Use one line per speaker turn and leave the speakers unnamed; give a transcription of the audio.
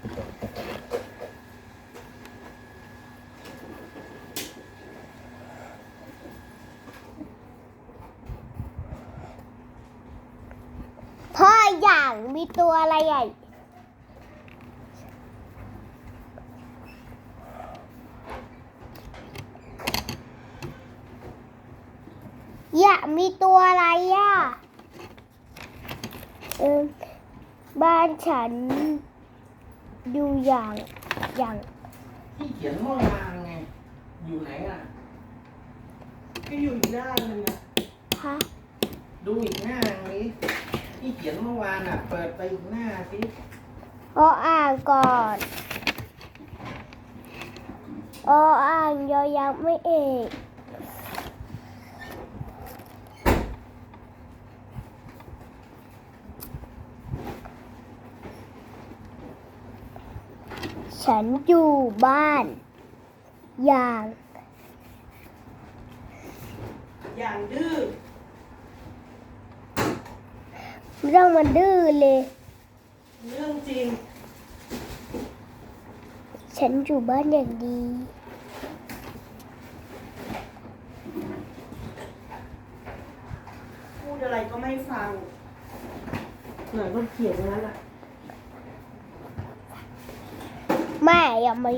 พ่ออย่างมีตัวอะไรใหญ่อย่ามีตัวอะไรอะเออบ้านฉัน ดูอย่างอย่าง
ที่เขียนเมื่อวานไง อยู่ไหนอะ
ก็อยู่อีกด้านหนึงอะ
ฮะ
ดูอีกหน้านี้ที่เขียนเมื่อวานอะ เปิดไปอีกหน้าสิ
โออ่างก่อนโออ่างยอยักษ์ไม่เอก ฉันอยู่บ้าน อย่าง
อย่างดื้อ
ไม่ต้องมาดื้อเลย
เรื่องจริง
ฉันอยู่บ้านอย่างดี
พูดอะไรก็ไม่ฟัง หน่อยก็เขียนอย่างนั้นอะ
แม่อย่ามา